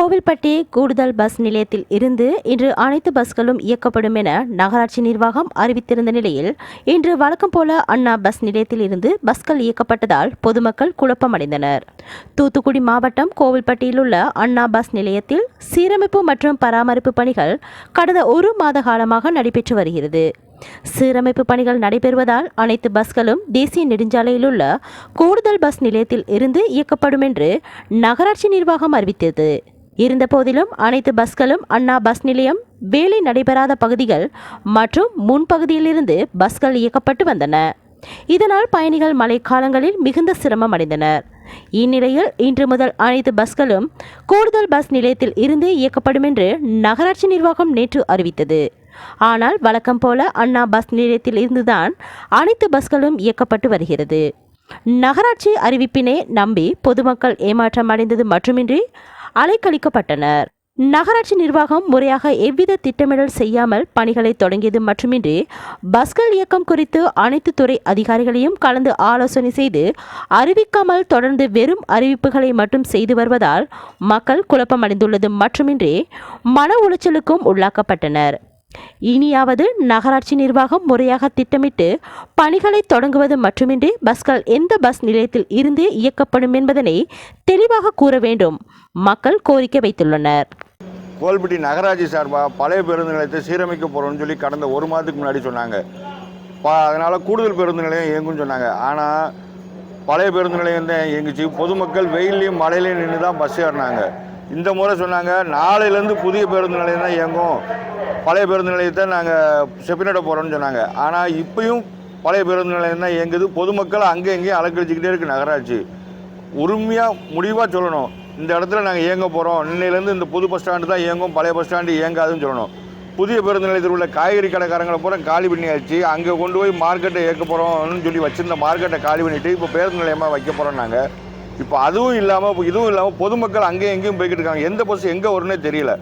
கோவில்பட்டி கூடுதல் பஸ் நிலையத்தில் இருந்து இன்று அனைத்து பஸ்களும் இயக்கப்படும் என நகராட்சி நிர்வாகம் அறிவித்திருந்த நிலையில் இன்று வழக்கம் போல அண்ணா பஸ் நிலையத்தில் இருந்து பஸ்கள் இயக்கப்பட்டதால் பொதுமக்கள் குழப்பமடைந்தனர். தூத்துக்குடி மாவட்டம் கோவில்பட்டியில் உள்ள அண்ணா பஸ் நிலையத்தில் சீரமைப்பு மற்றும் பராமரிப்பு பணிகள் கடந்த ஒரு மாத காலமாக நடைபெற்று வருகிறது. சீரமைப்பு பணிகள் நடைபெறுவதால் அனைத்து பஸ்களும் தேசிய நெடுஞ்சாலையில் உள்ள கூடுதல் பஸ் நிலையத்தில் இருந்து இயக்கப்படும் என்று நகராட்சி நிர்வாகம் அறிவித்தது. இருந்தபோதிலும் அனைத்து பஸ்களும் அண்ணா பஸ் நிலையம் வேலை நடைபெறாத பகுதிகள் மற்றும் முன்பகுதியிலிருந்து பஸ்கள் இயக்கப்பட்டு வந்தன. இதனால் பயணிகள் மழைக்காலங்களில் மிகுந்த சிரமம் அடைந்தனர். இந்நிலையில் இன்று முதல் அனைத்து பஸ்களும் கூடுதல் பஸ் நிலையத்தில் இருந்து இயக்கப்படும் என்று நகராட்சி நிர்வாகம் நேற்று அறிவித்தது. ஆனால் வழக்கம் போல அண்ணா பஸ் நிலையத்தில் இருந்துதான் அனைத்து பஸ்களும் இயக்கப்பட்டு வருகிறது. நகராட்சி அறிவிப்பினை நம்பி பொதுமக்கள் ஏமாற்றம் அடைந்தது மட்டுமின்றி அலைக்கழிக்கப்பட்டனர். நகராட்சி நிர்வாகம் முறையாக எவ்வித திட்டமிடல் செய்யாமல் பணிகளை தொடங்கியது மட்டுமின்றி பஸ்கள் இயக்கம் குறித்து அனைத்து துறை அதிகாரிகளையும் கலந்து ஆலோசனை செய்து அறிவிக்காமல் தொடர்ந்து வெறும் அறிவிப்புகளை மட்டும் செய்து வருவதால் மக்கள் குழப்பமடைந்துள்ளது மட்டுமின்றி மன உளைச்சலுக்கும் உள்ளாக்கப்பட்டனர். இனியாவது நகராட்சி நிர்வாகம் முறையாக திட்டமிட்டு பணிகளை தொடங்குவது மட்டுமின்றி பஸ்கள் எந்த பஸ் நிலையத்தில் இருந்து இயக்கப்படும் என்பதனை தெளிவாக கூற வேண்டும். மக்கள் கோரிக்கை வைத்துள்ளனர். கோல்பட்டி நகராட்சி சார்பாக பழைய பேருந்து நிலையத்தை சீரமைக்க போகிறோம்னு சொல்லி கடந்த ஒரு மாதத்துக்கு முன்னாடி சொன்னாங்க. அதனால் கூடுதல் பேருந்து நிலையம் இயங்கும்னு சொன்னாங்க. ஆனால் பழைய பேருந்து நிலையம் தான் இயங்குச்சு. பொதுமக்கள் வெயிலையும் மழையிலையும் நின்று தான் பஸ் ஏறினாங்க. இந்த முறை சொன்னாங்க நாளையிலேருந்து புதிய பேருந்து நிலையம் தான் இயங்கும். பழைய பேருந்து நிலையத்தை நாங்கள் செப்பினிட போகிறோம்னு சொன்னாங்க. ஆனால் இப்பயும் பழைய பேருந்து நிலையம் தான் இயங்குது. பொதுமக்கள் அங்கே இங்கேயும் அலக்கழிச்சிக்கிட்டே இருக்குது நகராட்சி. உரிமையாக முடிவாக சொல்லணும். இந்த இடத்துல நாங்கள் இயங்க போகிறோம் இன்னையிலேருந்து இந்த புது பஸ் ஸ்டாண்டு தான் இயங்கும். பழைய பஸ் ஸ்டாண்டு இயங்காதுன்னு சொல்லணும். புதிய பேருந்து நிலையத்தில் உள்ள காய்கறி கடைக்காரங்களை பூரா காலி பண்ணியாச்சு அங்கே கொண்டு போய் மார்க்கெட்டை இயக்க போகிறோம்னு சொல்லி வச்சுருந்த மார்க்கெட்டை காலி பண்ணிவிட்டு இப்போ பேருந்து நிலையமாக வைக்க போகிறோம் நாங்கள் இப்போ அதுவும் இல்லாமல் இதுவும் இல்லாமல் பொதுமக்கள் அங்கேயும் எங்கேயும் போய்கிட்டு இருக்காங்க. எந்த பஸ் எங்கே வரும்னே தெரியல.